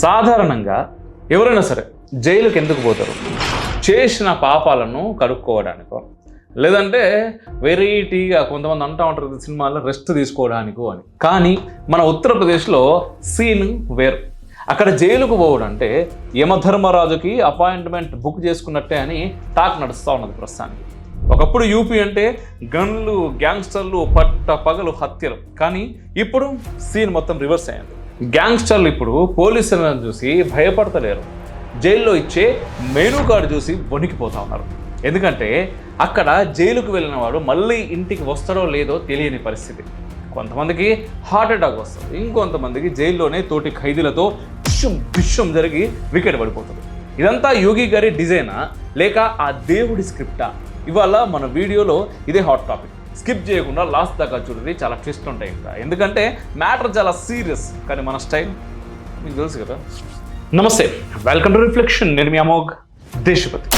సాధారణంగా ఎవరైనా సరే జైలుకి ఎందుకు పోతారు? చేసిన పాపాలను కడుక్కోవడానికో లేదంటే వెరైటీగా కొంతమంది అంటూ ఉంటారు సినిమాలో సినిమాల్లో రెస్ట్ తీసుకోవడానికో అని. కానీ మన ఉత్తరప్రదేశ్లో సీన్ వేరు. అక్కడ జైలుకు పోవడం అంటే యమధర్మరాజుకి అపాయింట్మెంట్ బుక్ చేసుకున్నట్టే అని టాక్ నడుస్తూ ఉన్నది ప్రస్తుతానికి. ఒకప్పుడు యూపీ అంటే గన్లు గ్యాంగ్స్టర్లు పట్ట పగలు హత్యలు. కానీ ఇప్పుడు సీన్ మొత్తం రివర్స్ అయింది గ్యాంగ్స్టర్లు ఇప్పుడు పోలీసులను చూసి భయపడతలేరు. జైల్లో ఇచ్చే మెనూ కార్డు చూసి వణికిపోతా ఉన్నారు. ఎందుకంటే అక్కడ జైలుకు వెళ్ళిన వాడు మళ్ళీ ఇంటికి వస్తాడో లేదో తెలియని పరిస్థితి. కొంతమందికి హార్ట్ అటాక్ వస్తుంది ఇంకొంతమందికి జైల్లోనే తోటి ఖైదీలతో విషం విషం జరిగి వికెట్ పడిపోతుంది. ఇదంతా యోగి గారి డిజైనా? లేక ఆ దేవుడి స్క్రిప్టా? ఇవాళ మన వీడియోలో ఇదే హాట్ టాపిక్. స్కిప్ చేయకుండా లాస్ట్ దాకా చూడండి చాలా ట్విస్ట్ ఉంటాయి ఇంకా. ఎందుకంటే మ్యాటర్ చాలా సీరియస్ కానీ మన స్టైల్ మీకు తెలుసు కదా. నమస్తే వెల్కమ్ టు రిఫ్లెక్షన్. నేను మీ అమోఘ్ దేశపతి.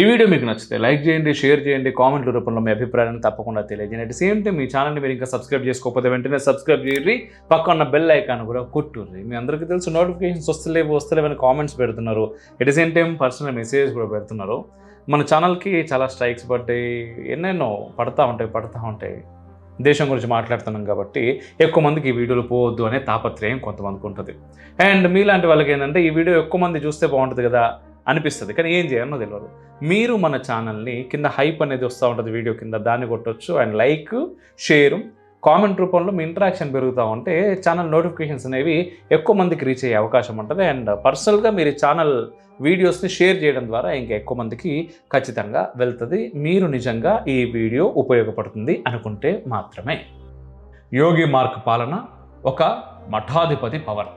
ఈ వీడియో మీకు నచ్చితే లైక్ చేయండి షేర్ చేయండి కామెంట్ల రూపంలో మీ అభిప్రాయాన్ని తప్పకుండా తెలియజేయండి. అట్ సేమ్ టైం మీ ఛానల్ని మీరు ఇంకా సబ్స్క్రైబ్ చేసుకోకపోతే వెంటనే సబ్స్క్రైబ్ చేయండి. పక్కన బెల్ ఐకాన్ కూడా కొట్టుర్రి మీ అందరికీ తెలుసు నోటిఫికేషన్స్ వస్తలేవు వస్తలేవని కామెంట్స్ పెడుతున్నారు. At same time personal message కూడా పెడుతున్నారు. మన ఛానల్కి చాలా స్ట్రైక్స్ పడ్డాయి ఎన్నెన్నో పడతా ఉంటాయి పడతా ఉంటాయి. దేశం గురించి మాట్లాడుతున్నాం కాబట్టి ఎక్కువ మందికి ఈ వీడియోలు పోవద్దు అనే తాపత్రయం కొంతమందికి ఉంటుంది. అండ్ మీలాంటి వాళ్ళకి ఏంటంటే ఈ వీడియో ఎక్కువ మంది చూస్తే బాగుంటుంది కదా అనిపిస్తుంది కానీ ఏం చేయాలనో తెలియదు మీరు మన ఛానల్ని కింద హైప్ అనేది వస్తూ ఉంటుంది వీడియో కింద దాన్ని కొట్టొచ్చు. అండ్ లైక్ షేరు కామెంట్ రూపంలో మీ ఇంటరాక్షన్ పెరుగుతూ ఉంటే ఛానల్ నోటిఫికేషన్స్ అనేవి ఎక్కువ మందికి రీచ్ అయ్యే అవకాశం ఉంటుంది. అండ్ పర్సనల్గా మీరు ఛానల్ వీడియోస్ని షేర్ చేయడం ద్వారా ఇంకా ఎక్కువ మందికి ఖచ్చితంగా వెళ్తుంది. మీరు నిజంగా ఈ వీడియో ఉపయోగపడుతుంది అనుకుంటే మాత్రమే. యోగి మార్క్ పాలన ఒక మఠాధిపతి పవర్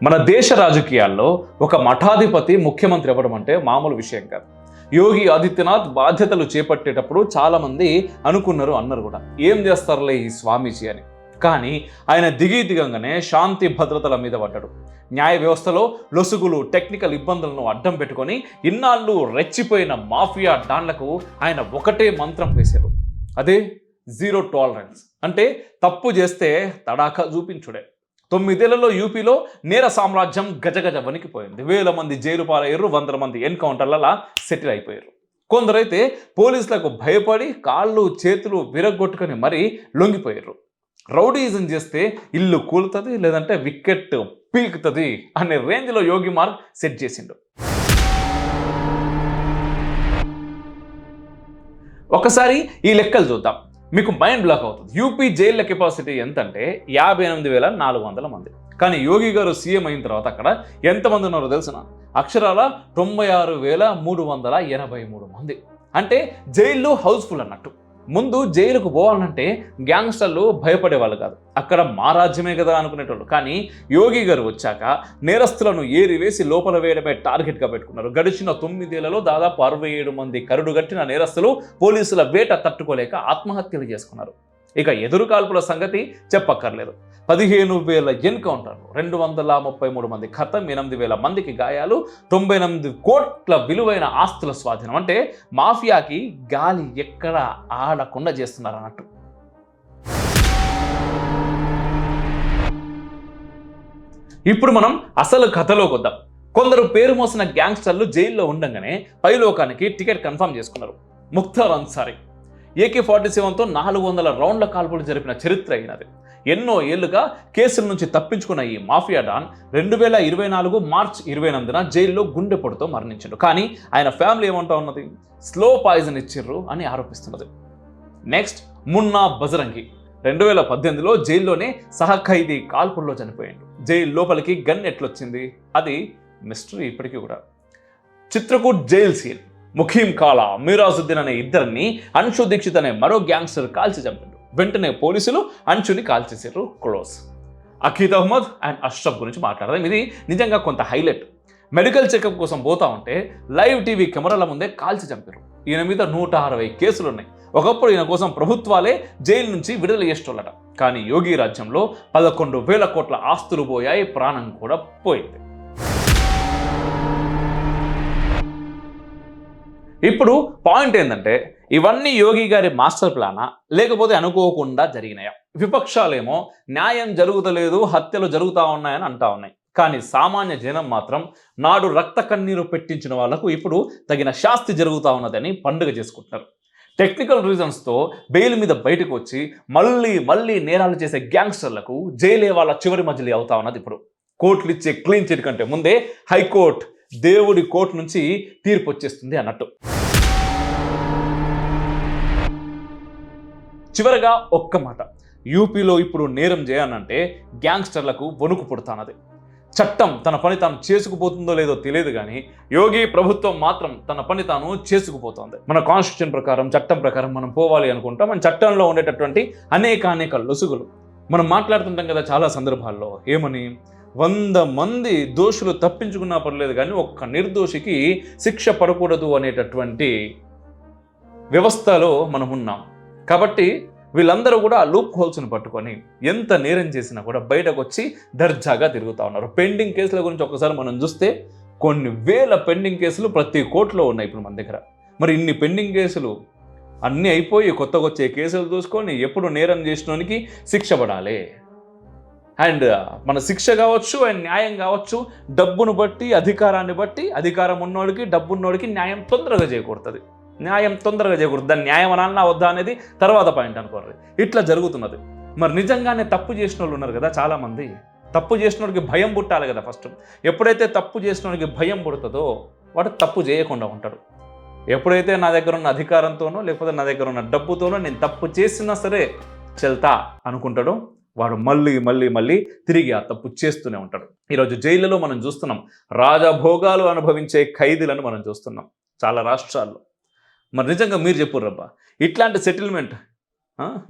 మన దేశ రాజకీయాల్లో ఒక మఠాధిపతి ముఖ్యమంత్రి అవ్వడం అంటే మామూలు విషయం కాదు. యోగి ఆదిత్యనాథ్ బాధ్యతలు చేపట్టేటప్పుడు చాలామంది అనుకున్నారు అన్నారు కూడా. ఏం చేస్తారులే ఈ స్వామీజీ అని. కానీ ఆయన దిగి దిగంగానే శాంతి భద్రతల మీద పడ్డాడు. న్యాయ వ్యవస్థలో లొసుగులు టెక్నికల్ ఇబ్బందులను అడ్డం పెట్టుకొని ఇన్నాళ్ళు రెచ్చిపోయిన మాఫియా డాన్లకు ఆయన ఒకటే మంత్రం వేశారు. అదే జీరో టాలరెన్స్. అంటే తప్పు చేస్తే తడాఖా చూపించుడే. తొమ్మిదేళ్ళలో యూపీలో నేర సామ్రాజ్యం గజగజ వణికిపోయింది వేల మంది జైలు పాలయ్యారు వందల మంది ఎన్కౌంటర్లలా సెటిల్ అయిపోయారు. కొందరైతే పోలీసులకు భయపడి కాళ్ళు చేతులు విరగొట్టుకొని మరీ లొంగిపోయారు. రౌడీజం చేస్తే ఇల్లు కూలుతుంది లేదంటే వికెట్ పీకుతుంది అనే రేంజ్లో యోగి మార్క్ సెట్ చేసిండు. ఒకసారి ఈ లెక్కలు చూద్దాం. మీకు మైండ్ బ్లాక్ అవుతుంది. యూపీ జైళ్ళ కెపాసిటీ ఎంత అంటే యాభై ఎనిమిది వేల నాలుగు వందల మంది. కానీ యోగి గారు సీఎం అయిన తర్వాత అక్కడ ఎంతమంది ఉన్నారో తెలిసిన అక్షరాల తొంభై ఆరు వేల మూడు వందల ఎనభై మూడు మంది. అంటే జైల్లో హౌస్ఫుల్ అన్నట్టు. ముందు జైలుకు పోవాలంటే గ్యాంగ్స్టర్లు భయపడేవాళ్ళు కాదు. అక్కడ మా రాజ్యమే కదా అనుకునేటోళ్ళు. కానీ యోగి గారు వచ్చాక నేరస్తులను ఏరివేసి లోపల వేయడమే టార్గెట్గా పెట్టుకున్నారు. గడిచిన తొమ్మిదేళ్ళలో దాదాపు అరవై ఏడు మంది కరుడుగట్టిన నేరస్తులు పోలీసుల వేట తట్టుకోలేక ఆత్మహత్యలు చేసుకున్నారు. ఇక ఎదురు కాల్పుల సంగతి చెప్పక్కర్లేదు. పదిహేను వేల ఎన్కౌంటర్లు రెండు వందల ముప్పై మూడు మంది ఖతం ఎనిమిది వేల మందికి గాయాలు తొంభై ఎనిమిది కోట్ల విలువైన ఆస్తుల స్వాధీనం. అంటే మాఫియాకి గాలి ఎక్కడ ఆడకుండా చేస్తున్నారు అన్నట్టు. ఇప్పుడు మనం అసలు కథలోకి వద్దాం. కొందరు పేరు మోసిన గ్యాంగ్స్టర్లు జైల్లో ఉండగానే పైలోకానికి టికెట్ కన్ఫర్మ్ చేసుకున్నారు. ముక్తార్ అన్సారీ. ఏకే ఫార్టీ సెవెన్తో నాలుగు వందల రౌండ్ల కాల్పులు జరిపిన చరిత్ర అయినది ఎన్నో ఏళ్ళుగా కేసుల నుంచి తప్పించుకున్న ఈ మాఫియా డాన్ రెండు వేల ఇరవై నాలుగు మార్చ్ ఇరవై ఎనిమిదిన జైల్లో గుండెపోటుతో మరణించాడు. కానీ ఆయన ఫ్యామిలీ ఏమంటా ఉన్నది? స్లో పాయిజన్ ఇచ్చిర్రు అని ఆరోపిస్తున్నది. నెక్స్ట్ మున్నా బజరంగి రెండు వేల పద్దెనిమిదిలో జైల్లోనే సహఖైదీ కాల్పుల్లో చనిపోయాడు. జైలు లోపలికి గన్ ఎట్లొచ్చింది? అది మిస్టరీ ఇప్పటికీ కూడా. Chitrakoot jail scene. ముఖీం కాలా మీరాజుద్దీన్ అనే ఇద్దరిని అన్షు దీక్షిత్ అనే మరో గ్యాంగ్స్టర్ కాల్చి చంపాడు వెంటనే పోలీసులు అంచుని కాల్చేసారు క్లోజ్. అఖీద్ అహ్మద్ అండ్ అష్రఫ్ గురించి మాట్లాడదాం. ఇది నిజంగా కొంత హైలైట్. మెడికల్ చెకప్ కోసం పోతా ఉంటే లైవ్ టీవీ కెమెరాల ముందే కాల్చి చంపారు ఈయన మీద నూట అరవై కేసులు ఉన్నాయి ఒకప్పుడు ఈయన కోసం ప్రభుత్వాలే జైలు నుంచి విడుదల చేసేటోళ్ళట. కానీ యోగి రాజ్యంలో పదకొండు వేల కోట్ల ఆస్తులు పోయాయి ప్రాణం కూడా పోయింది. ఇప్పుడు పాయింట్ ఏంటంటే ఇవన్నీ యోగి గారి మాస్టర్ ప్లానా లేకపోతే అనుకోకుండా జరిగినాయా? విపక్షాలేమో న్యాయం జరుగుతలేదు హత్యలు జరుగుతూ ఉన్నాయని అంటా ఉన్నాయి. కానీ సామాన్య జనం మాత్రం నాడు రక్త కన్నీరు పెట్టించిన వాళ్ళకు ఇప్పుడు తగిన శాస్తి జరుగుతూ ఉన్నదని పండుగ చేసుకుంటున్నారు. టెక్నికల్ రీజన్స్తో బెయిల్ మీద బయటకు వచ్చి మళ్ళీ మళ్ళీ నేరాలు చేసే గ్యాంగ్స్టర్లకు జైలే వాళ్ళ చివరి మజిలీ అవుతా ఉన్నది ఇప్పుడు. కోర్టులు ఇచ్చే క్లీన్ చిట్ కంటే ముందే హైకోర్టు దేవుడి కోర్టు నుంచి తీర్పు వచ్చేస్తుంది అన్నట్టు. చివరగా ఒక్క మాట. యూపీలో ఇప్పుడు నేరం చేయాలంటే గ్యాంగ్స్టర్లకు వణుకు పుడతానది. చట్టం తన పని తాను చేసుకుపోతుందో లేదో తెలియదు కానీ యోగి ప్రభుత్వం మాత్రం తన పని తాను చేసుకుపోతోంది. మన కాన్స్టిట్యూషన్ ప్రకారం చట్టం ప్రకారం మనం పోవాలి అనుకుంటాం. మన చట్టంలో ఉండేటటువంటి అనేక అనేక లొసుగులు. మనం మాట్లాడుతుంటాం కదా చాలా సందర్భాల్లో ఏమని? వంద మంది దోషులు తప్పించుకున్నా పర్లేదు కానీ ఒక్క నిర్దోషికి శిక్ష పడకూడదు అనేటటువంటి వ్యవస్థలో మనం ఉన్నాం. కాబట్టి వీళ్ళందరూ కూడా ఆ లూప్ హోల్స్ని పట్టుకొని ఎంత నేరం చేసినా కూడా బయటకు వచ్చి దర్జాగా తిరుగుతూ ఉన్నారు. పెండింగ్ కేసుల గురించి ఒకసారి మనం చూస్తే కొన్ని వేల పెండింగ్ కేసులు ప్రతి కోర్టులో ఉన్నాయి ఇప్పుడు మన దగ్గర. మరి ఇన్ని పెండింగ్ కేసులు అన్నీ అయిపోయి కొత్తగా వచ్చే కేసులు చూసుకొని ఎప్పుడు నేరం చేసినోనికి శిక్ష పడాలి. అండ్ uh, మన శిక్ష కావచ్చు అండ్ న్యాయం కావచ్చు డబ్బును బట్టి అధికారాన్ని బట్టి అధికారం ఉన్నోడికి డబ్బున్నోడికి న్యాయం తొందరగా చేకూరుతుంది. న్యాయం తొందరగా చేయకూడదు. దాన్ని న్యాయం అనాలన్నా వద్దా అనేది తర్వాత పాయింట్ అనుకోరు ఇట్లా జరుగుతున్నది. మరి నిజంగానే తప్పు చేసిన వాళ్ళు ఉన్నారు కదా చాలామంది. తప్పు చేసినోడికి భయం పుట్టాలి కదా ఫస్ట్ ఎప్పుడైతే తప్పు చేసినోడికి భయం పుడుతుందో వాడు తప్పు చేయకుండా ఉంటాడు. ఎప్పుడైతే నా దగ్గర ఉన్న అధికారంతోనో లేకపోతే నా దగ్గర ఉన్న డబ్బుతోనో నేను తప్పు చేసినా సరే చెల్తా అనుకుంటాడో. వాడు మళ్ళీ మళ్ళీ మళ్ళీ తిరిగి ఆ తప్పు చేస్తూనే ఉంటాడు. ఈరోజు జైళ్ళలో మనం చూస్తున్నాం. రాజభోగాలు అనుభవించే ఖైదీలను మనం చూస్తున్నాం. చాలా రాష్ట్రాల్లో. మరి నిజంగా మీరు చెప్పు రబ్బా ఇట్లాంటి సెటిల్మెంట్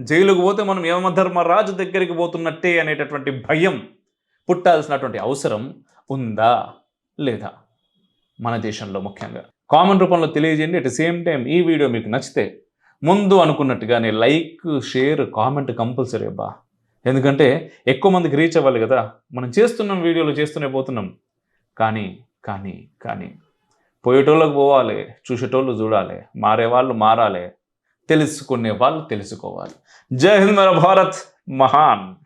జైలుకు పోతే మనం యమధర్మరాజు దగ్గరికి పోతున్నట్టే అనేటటువంటి భయం పుట్టాల్సినటువంటి అవసరం ఉందా? లేదా? మన దేశంలో ముఖ్యంగా. కామెంట్ రూపంలో తెలియజేయండి. అట్ సేమ్ టైం ఈ వీడియో మీకు నచ్చితే ముందు అనుకున్నట్టుగానే లైక్ షేర్ కామెంట్ కంపల్సరీ అబ్బా. ఎందుకంటే ఎక్కువ మందికి రీచ్ అవ్వాలి కదా. మనం చేస్తున్నాం వీడియోలు చేస్తూనే పోతున్నాం. కానీ కానీ కానీ పోయేటోళ్ళకి పోవాలి చూసేటోళ్ళు చూడాలి మారే వాళ్ళు మారాలి తెలుసుకునే వాళ్ళు తెలుసుకోవాలి. జై హింద్ మన భారత్ మహాన్.